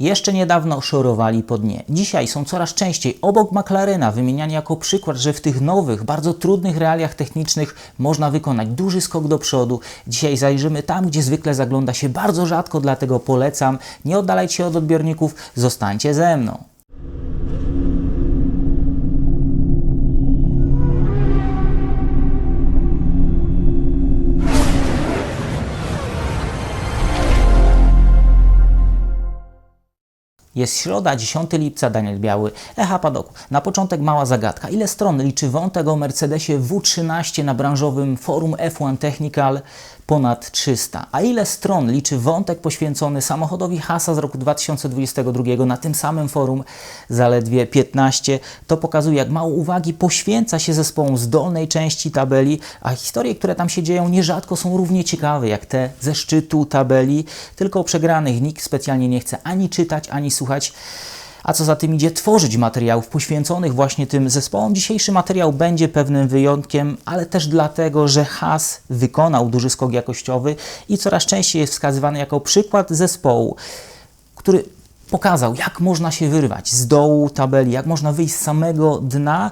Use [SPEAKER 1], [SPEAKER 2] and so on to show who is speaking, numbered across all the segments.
[SPEAKER 1] Jeszcze niedawno szorowali po dnie. Dzisiaj są coraz częściej obok McLarena wymieniani jako przykład, że w tych nowych, bardzo trudnych realiach technicznych można wykonać duży skok do przodu. Dzisiaj zajrzymy tam, gdzie zwykle zagląda się bardzo rzadko, dlatego polecam. Nie oddalajcie się od odbiorników, zostańcie ze mną. Jest środa, 10 lipca, Daniel Biały, Echa Padoku. Na początek mała zagadka. Ile stron liczy wątek o Mercedesie W13 na branżowym forum F1 Technical? Ponad 300. A ile stron liczy wątek poświęcony samochodowi Hasa z roku 2022 na tym samym forum? Zaledwie 15. To pokazuje, jak mało uwagi poświęca się zespołom z dolnej części tabeli, a historie, które tam się dzieją, nierzadko są równie ciekawe jak te ze szczytu tabeli. Tylko o przegranych nikt specjalnie nie chce ani czytać, ani słuchać. A co za tym idzie, tworzyć materiałów poświęconych właśnie tym zespołom. Dzisiejszy materiał będzie pewnym wyjątkiem, ale też dlatego, że Haas wykonał duży skok jakościowy i coraz częściej jest wskazywany jako przykład zespołu, który pokazał, jak można się wyrwać z dołu tabeli, jak można wyjść z samego dna.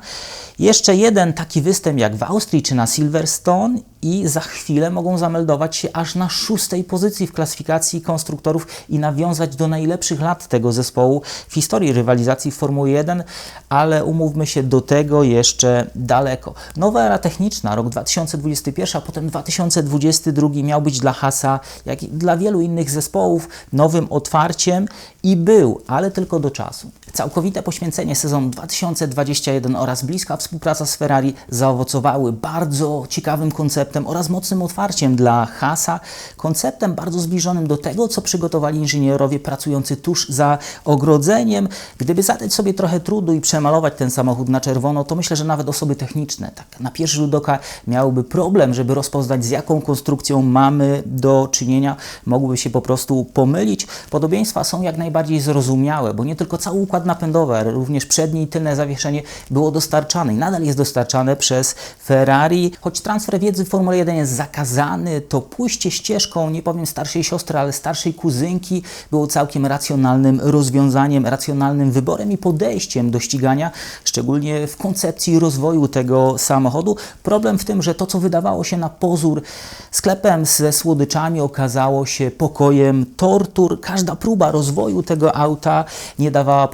[SPEAKER 1] Jeszcze jeden taki występ jak w Austrii czy na Silverstone i za chwilę mogą zameldować się aż na szóstej pozycji w klasyfikacji konstruktorów i nawiązać do najlepszych lat tego zespołu w historii rywalizacji w Formule 1, ale umówmy się, do tego jeszcze daleko. Nowa era techniczna, rok 2021, a potem 2022 miał być dla Hasa, jak i dla wielu innych zespołów, nowym otwarciem i był, ale tylko do czasu. Całkowite poświęcenie sezonu 2021 oraz bliska współpraca z Ferrari zaowocowały bardzo ciekawym konceptem oraz mocnym otwarciem dla Hasa, konceptem bardzo zbliżonym do tego, co przygotowali inżynierowie pracujący tuż za ogrodzeniem. Gdyby zadać sobie trochę trudu i przemalować ten samochód na czerwono, to myślę, że nawet osoby techniczne, tak na pierwszy rzut oka, miałyby problem, żeby rozpoznać, z jaką konstrukcją mamy do czynienia. Mogłyby się po prostu pomylić. Podobieństwa są jak najbardziej zrozumiałe, bo nie tylko cały układ napędowy, ale również przednie i tylne zawieszenie było dostarczane i nadal jest dostarczane przez Ferrari. Choć transfer wiedzy w Formule 1 jest zakazany, to pójście ścieżką, nie powiem starszej siostry, ale starszej kuzynki było całkiem racjonalnym rozwiązaniem, racjonalnym wyborem i podejściem do ścigania, szczególnie w koncepcji rozwoju tego samochodu. Problem w tym, że to, co wydawało się na pozór sklepem ze słodyczami, okazało się pokojem tortur. Każda próba rozwoju tego auta nie dawała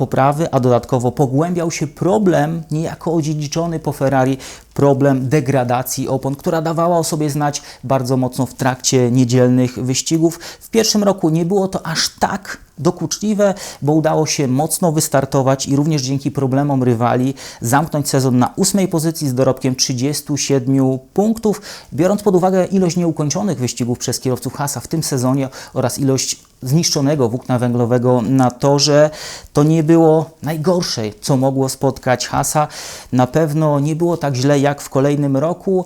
[SPEAKER 1] a dodatkowo pogłębiał się problem niejako odziedziczony po Ferrari problem degradacji opon, która dawała o sobie znać bardzo mocno w trakcie niedzielnych wyścigów. W pierwszym roku nie było to aż tak dokuczliwe, bo udało się mocno wystartować i również dzięki problemom rywali zamknąć sezon na ósmej pozycji z dorobkiem 37 punktów. Biorąc pod uwagę ilość nieukończonych wyścigów przez kierowców Hasa w tym sezonie oraz ilość zniszczonego włókna węglowego na torze, to nie było najgorsze, co mogło spotkać Hasa. Na pewno nie było tak źle jak w kolejnym roku.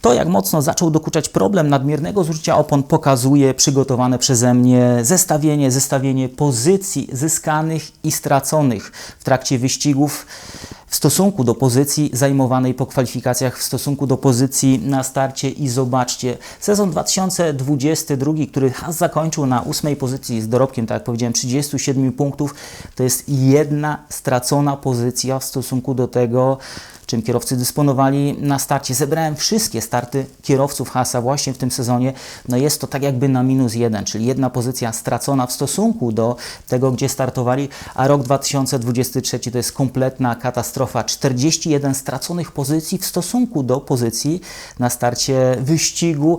[SPEAKER 1] To, jak mocno zaczął dokuczać problem nadmiernego zużycia opon, pokazuje przygotowane przeze mnie zestawienie, zestawienie pozycji zyskanych i straconych w trakcie wyścigów w stosunku do pozycji zajmowanej po kwalifikacjach, w stosunku do pozycji na starcie i zobaczcie, sezon 2022, który Haas zakończył na ósmej pozycji z dorobkiem, tak jak powiedziałem, 37 punktów, to jest jedna stracona pozycja w stosunku do tego, czym kierowcy dysponowali na starcie. Zebrałem wszystkie starty kierowców Hasa właśnie w tym sezonie. No jest to tak jakby na minus jeden, czyli jedna pozycja stracona w stosunku do tego, gdzie startowali, a rok 2023 to jest kompletna katastrofa. 41 straconych pozycji w stosunku do pozycji na starcie wyścigu.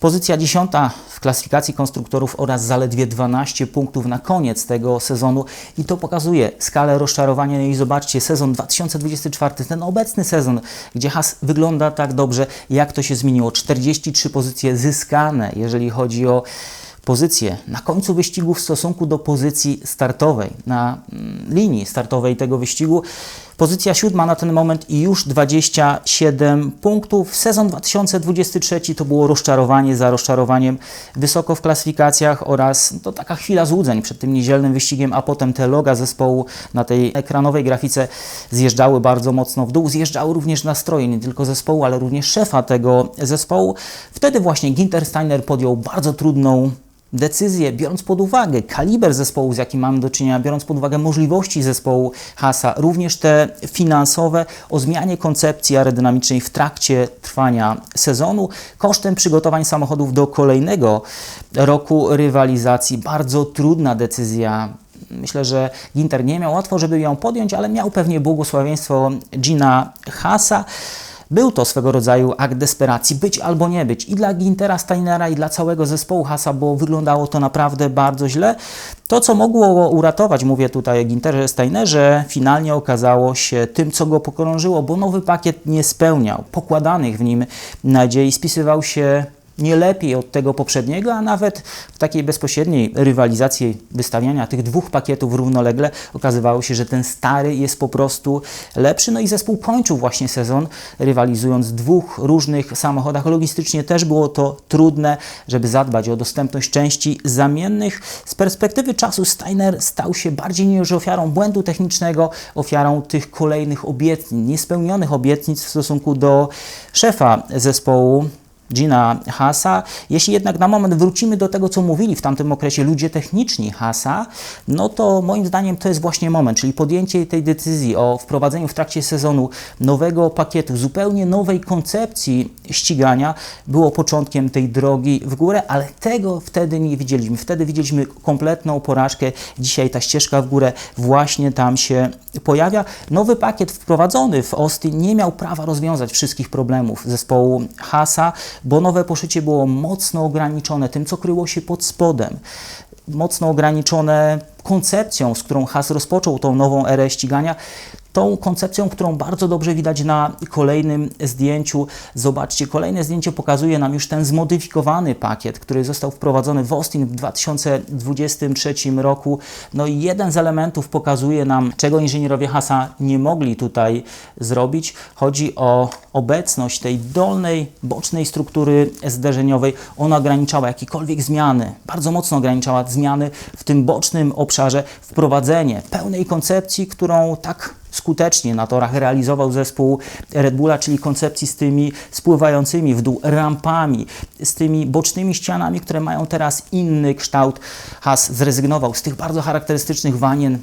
[SPEAKER 1] Pozycja dziesiąta w klasyfikacji konstruktorów oraz zaledwie 12 punktów na koniec tego sezonu i to pokazuje skalę rozczarowania. I zobaczcie, sezon 2024, ten obecny sezon, gdzie Has wygląda tak dobrze, jak to się zmieniło. 43 pozycje zyskane, jeżeli chodzi o pozycję na końcu wyścigu w stosunku do pozycji startowej, na mm, linii startowej tego wyścigu. Pozycja siódma na ten moment i już 27 punktów. Sezon 2023 to było rozczarowanie za rozczarowaniem wysoko w klasyfikacjach oraz to taka chwila złudzeń przed tym niedzielnym wyścigiem, a potem te loga zespołu na tej ekranowej grafice zjeżdżały bardzo mocno w dół. Zjeżdżały również nastroje nie tylko zespołu, ale również szefa tego zespołu. Wtedy właśnie Ginter Steiner podjął bardzo trudną decyzje, biorąc pod uwagę kaliber zespołu, z jakim mamy do czynienia, biorąc pod uwagę możliwości zespołu Hasa, również te finansowe, o zmianie koncepcji aerodynamicznej w trakcie trwania sezonu, kosztem przygotowań samochodów do kolejnego roku rywalizacji. Bardzo trudna decyzja Myślę, że Ginter nie miał łatwo, żeby ją podjąć, ale miał pewnie błogosławieństwo Gina Hasa. Był to swego rodzaju akt desperacji, być albo nie być. I dla Gintera Steinera, i dla całego zespołu Hasa, bo wyglądało to naprawdę bardzo źle. To, co mogło uratować, mówię tutaj o Ginterze Steinerze, finalnie okazało się tym, co go pokrążyło, bo nowy pakiet nie spełniał pokładanych w nim nadziei, spisywał się nie lepiej od tego poprzedniego, a nawet w takiej bezpośredniej rywalizacji wystawiania tych dwóch pakietów równolegle okazywało się, że ten stary jest po prostu lepszy. No i zespół kończył właśnie sezon rywalizując w dwóch różnych samochodach. Logistycznie też było to trudne, żeby zadbać o dostępność części zamiennych. Z perspektywy czasu Steiner stał się bardziej niż ofiarą błędu technicznego, ofiarą tych kolejnych obietnic, niespełnionych obietnic w stosunku do szefa zespołu Gina Hasa. Jeśli jednak na moment wrócimy do tego, co mówili w tamtym okresie ludzie techniczni Hasa, no to moim zdaniem to jest właśnie moment, czyli podjęcie tej decyzji o wprowadzeniu w trakcie sezonu nowego pakietu, zupełnie nowej koncepcji ścigania było początkiem tej drogi w górę, ale tego wtedy nie widzieliśmy. Wtedy widzieliśmy kompletną porażkę. Dzisiaj ta ścieżka w górę właśnie tam się pojawia. Nowy pakiet wprowadzony w Austin nie miał prawa rozwiązać wszystkich problemów zespołu Hasa bo nowe poszycie było mocno ograniczone tym, co kryło się pod spodem. Mocno ograniczone koncepcją, z którą Has rozpoczął tą nową erę ścigania, tą koncepcją, którą bardzo dobrze widać na kolejnym zdjęciu. Zobaczcie, kolejne zdjęcie pokazuje nam już ten zmodyfikowany pakiet, który został wprowadzony w Austin w 2023 roku. No i jeden z elementów pokazuje nam, czego inżynierowie Hasa nie mogli tutaj zrobić. Chodzi o obecność tej dolnej, bocznej struktury zderzeniowej. Ona ograniczała jakiekolwiek zmiany, bardzo mocno ograniczała zmiany w tym bocznym obszarze. Wprowadzenie pełnej koncepcji, którą tak skutecznie na torach realizował zespół Red Bulla, czyli koncepcji z tymi spływającymi w dół rampami, z tymi bocznymi ścianami, które mają teraz inny kształt. Haas zrezygnował z tych bardzo charakterystycznych wanien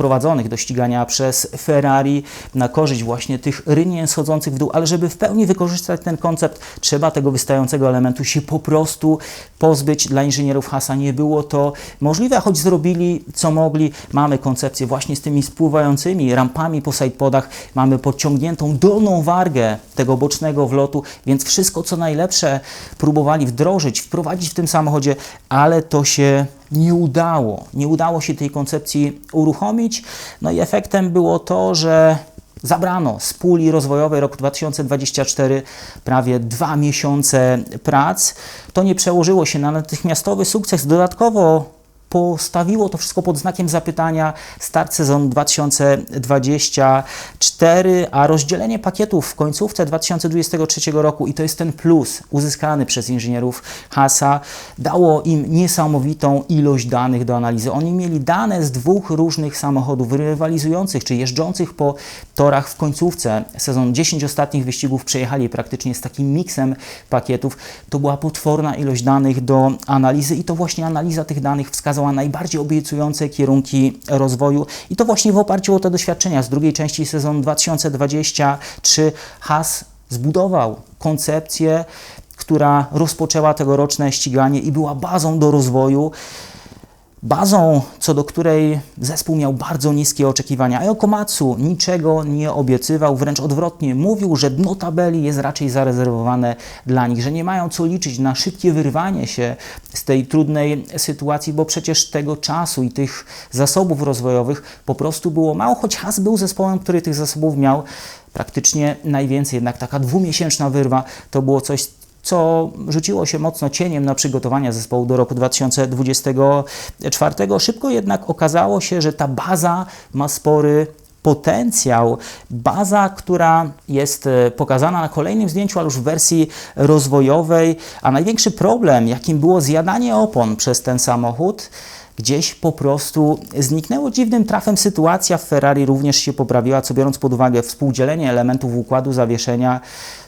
[SPEAKER 1] wprowadzonych do ścigania przez Ferrari na korzyść właśnie tych rynien schodzących w dół, ale żeby w pełni wykorzystać ten koncept, trzeba tego wystającego elementu się po prostu pozbyć. Dla inżynierów Hasa nie było to możliwe, choć zrobili co mogli. Mamy koncepcję właśnie z tymi spływającymi rampami po sidepodach, mamy podciągniętą dolną wargę tego bocznego wlotu, więc wszystko co najlepsze próbowali wdrożyć, wprowadzić w tym samochodzie, ale to się nie udało. Nie udało się tej koncepcji uruchomić. No i efektem było to, że zabrano z puli rozwojowej rok 2024 prawie dwa miesiące prac. To nie przełożyło się na natychmiastowy sukces. Dodatkowo postawiło to wszystko pod znakiem zapytania start sezonu 2024, a rozdzielenie pakietów w końcówce 2023 roku i to jest ten plus uzyskany przez inżynierów Hasa, dało im niesamowitą ilość danych do analizy. Oni mieli dane z dwóch różnych samochodów rywalizujących czy jeżdżących po torach w końcówce sezonu. 10 ostatnich wyścigów przejechali praktycznie z takim miksem pakietów. To była potworna ilość danych do analizy i to właśnie analiza tych danych wskazała wskazała najbardziej obiecujące kierunki rozwoju. I to właśnie w oparciu o te doświadczenia z drugiej części sezonu 2023 Haas zbudował koncepcję, która rozpoczęła tegoroczne ściganie i była bazą do rozwoju bazą, co do której zespół miał bardzo niskie oczekiwania. A Komatsu niczego nie obiecywał, wręcz odwrotnie mówił, że dno tabeli jest raczej zarezerwowane dla nich, że nie mają co liczyć na szybkie wyrwanie się z tej trudnej sytuacji, bo przecież tego czasu i tych zasobów rozwojowych po prostu było mało, choć Has był zespołem, który tych zasobów miał praktycznie najwięcej. Jednak taka dwumiesięczna wyrwa to było coś co rzuciło się mocno cieniem na przygotowania zespołu do roku 2024. Szybko jednak okazało się, że ta baza ma spory potencjał, baza, która jest e, pokazana na kolejnym zdjęciu, ale już w wersji rozwojowej, a największy problem, jakim było zjadanie opon przez ten samochód, gdzieś po prostu zniknęło. Dziwnym trafem sytuacja w Ferrari również się poprawiła, co biorąc pod uwagę współdzielenie elementów układu zawieszenia,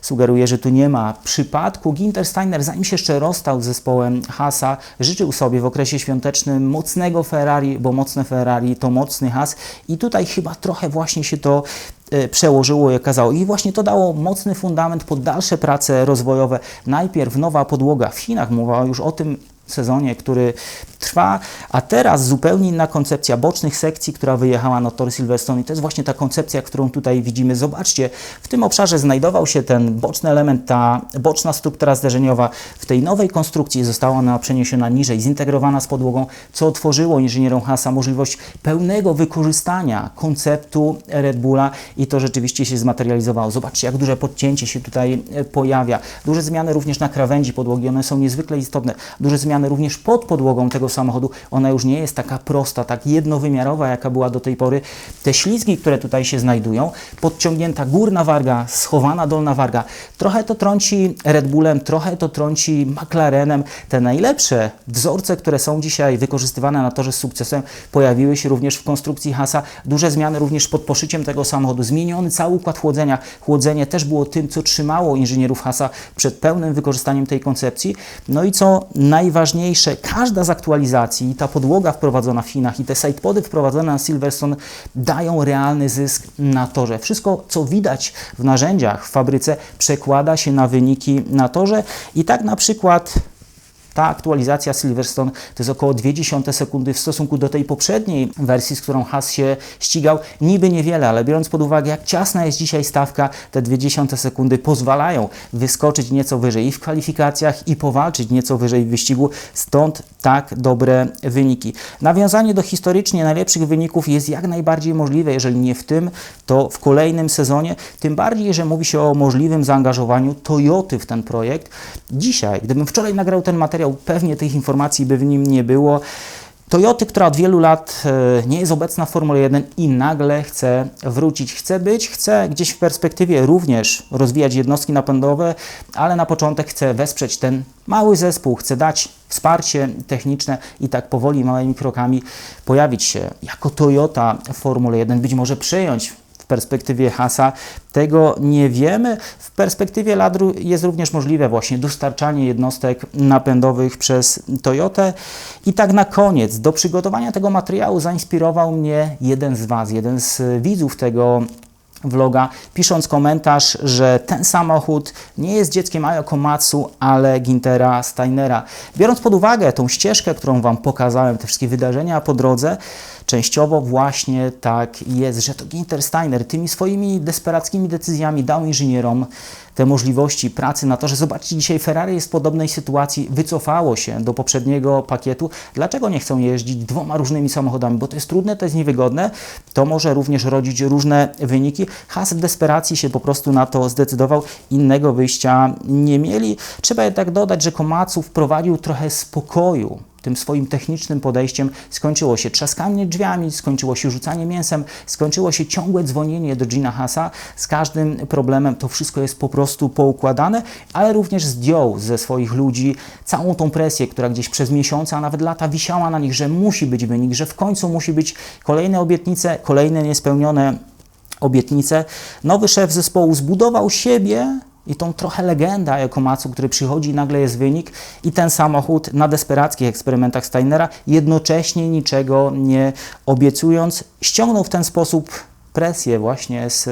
[SPEAKER 1] sugeruje, że tu nie ma przypadku. Ginter Steiner, zanim się jeszcze rozstał z zespołem Hasa, życzył sobie w okresie świątecznym mocnego Ferrari, bo mocne Ferrari to mocny Has i tutaj chyba trochę właśnie się to e, przełożyło i okazało. I właśnie to dało mocny fundament pod dalsze prace rozwojowe. Najpierw nowa podłoga w Chinach, mowa już o tym sezonie, który trwa, a teraz zupełnie inna koncepcja bocznych sekcji, która wyjechała na tor Silverstone i to jest właśnie ta koncepcja, którą tutaj widzimy. Zobaczcie, w tym obszarze znajdował się ten boczny element, ta boczna struktura zderzeniowa. W tej nowej konstrukcji została ona przeniesiona niżej, zintegrowana z podłogą, co otworzyło inżynierom Hasa możliwość pełnego wykorzystania konceptu Red Bulla i to rzeczywiście się zmaterializowało. Zobaczcie, jak duże podcięcie się tutaj e, pojawia. Duże zmiany również na krawędzi podłogi, one są niezwykle istotne. Duże zmiany również pod podłogą tego samochodu. Ona już nie jest taka prosta, tak jednowymiarowa, jaka była do tej pory. Te ślizgi, które tutaj się znajdują, podciągnięta górna warga, schowana dolna warga, trochę to trąci Red Bullem, trochę to trąci McLarenem. Te najlepsze wzorce, które są dzisiaj wykorzystywane na torze z sukcesem, pojawiły się również w konstrukcji Hasa. Duże zmiany również pod poszyciem tego samochodu. Zmieniony cały układ chłodzenia. Chłodzenie też było tym, co trzymało inżynierów Hasa przed pełnym wykorzystaniem tej koncepcji. No i co najważniejsze, każda z aktualizacji, ta podłoga wprowadzona w Chinach, i te sidepody wprowadzone na Silverstone dają realny zysk na torze. Wszystko, co widać w narzędziach w fabryce, przekłada się na wyniki na torze. I tak na przykład ta aktualizacja Silverstone to jest około 0,2 sekundy w stosunku do tej poprzedniej wersji, z którą Haas się ścigał. Niby niewiele, ale biorąc pod uwagę, jak ciasna jest dzisiaj stawka, te 0,2 sekundy pozwalają wyskoczyć nieco wyżej i w kwalifikacjach, i powalczyć nieco wyżej w wyścigu. Stąd tak dobre wyniki. Nawiązanie do historycznie najlepszych wyników jest jak najbardziej możliwe, jeżeli nie w tym, to w kolejnym sezonie. Tym bardziej, że mówi się o możliwym zaangażowaniu Toyoty w ten projekt. Dzisiaj, gdybym wczoraj nagrał ten materiał, materiał, pewnie tych informacji by w nim nie było. Toyoty, która od wielu lat e, nie jest obecna w Formule 1 i nagle chce wrócić, chce być, chce gdzieś w perspektywie również rozwijać jednostki napędowe, ale na początek chce wesprzeć ten mały zespół, chce dać wsparcie techniczne i tak powoli, małymi krokami pojawić się jako Toyota w Formule 1, być może przejąć perspektywie Hasa. Tego nie wiemy. W perspektywie Ladru jest również możliwe właśnie dostarczanie jednostek napędowych przez Toyotę. I tak na koniec, do przygotowania tego materiału zainspirował mnie jeden z Was, jeden z widzów tego vloga, pisząc komentarz, że ten samochód nie jest dzieckiem Ayo Komatsu, ale Gintera Steinera. Biorąc pod uwagę tą ścieżkę, którą Wam pokazałem, te wszystkie wydarzenia po drodze, częściowo właśnie tak jest, że to Ginter Steiner tymi swoimi desperackimi decyzjami dał inżynierom te możliwości pracy na to, że zobaczcie, dzisiaj Ferrari jest w podobnej sytuacji, wycofało się do poprzedniego pakietu. Dlaczego nie chcą jeździć dwoma różnymi samochodami? Bo to jest trudne, to jest niewygodne, to może również rodzić różne wyniki. Haas w desperacji się po prostu na to zdecydował, innego wyjścia nie mieli. Trzeba jednak dodać, że Komatsu wprowadził trochę spokoju tym swoim technicznym podejściem skończyło się trzaskanie drzwiami, skończyło się rzucanie mięsem, skończyło się ciągłe dzwonienie do Gina Hasa z każdym problemem. To wszystko jest po prostu poukładane, ale również zdjął ze swoich ludzi całą tą presję, która gdzieś przez miesiące, a nawet lata wisiała na nich, że musi być wynik, że w końcu musi być kolejne obietnice, kolejne niespełnione obietnice. Nowy szef zespołu zbudował siebie i tą trochę legendę Ekomatsu, który przychodzi i nagle jest wynik i ten samochód na desperackich eksperymentach Steinera, jednocześnie niczego nie obiecując, ściągnął w ten sposób presję właśnie z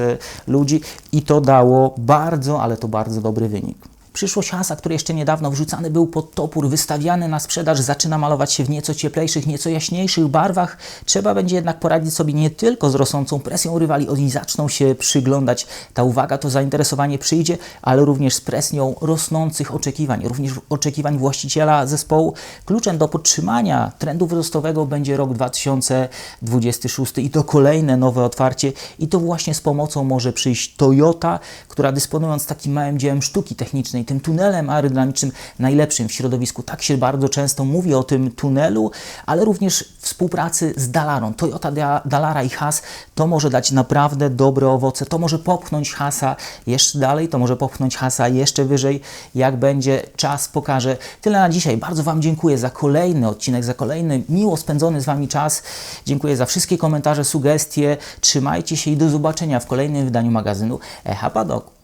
[SPEAKER 1] ludzi i to dało bardzo, ale to bardzo dobry wynik. Przyszłość Hasa, który jeszcze niedawno wrzucany był pod topór, wystawiany na sprzedaż, zaczyna malować się w nieco cieplejszych, nieco jaśniejszych barwach. Trzeba będzie jednak poradzić sobie nie tylko z rosnącą presją rywali, oni zaczną się przyglądać. Ta uwaga, to zainteresowanie przyjdzie, ale również z presją rosnących oczekiwań, również oczekiwań właściciela zespołu. Kluczem do podtrzymania trendu wzrostowego będzie rok 2026 i to kolejne nowe otwarcie i to właśnie z pomocą może przyjść Toyota, która dysponując takim małym dziełem sztuki technicznej, tym tunelem aerodynamicznym najlepszym w środowisku. Tak się bardzo często mówi o tym tunelu, ale również współpracy z Dalarą. Toyota Da- Dalara i Haas to może dać naprawdę dobre owoce, to może popchnąć Haasa jeszcze dalej, to może popchnąć Haasa jeszcze wyżej, jak będzie czas pokaże. Tyle na dzisiaj. Bardzo Wam dziękuję za kolejny odcinek, za kolejny miło spędzony z Wami czas. Dziękuję za wszystkie komentarze, sugestie. Trzymajcie się i do zobaczenia w kolejnym wydaniu magazynu Echa Padoku.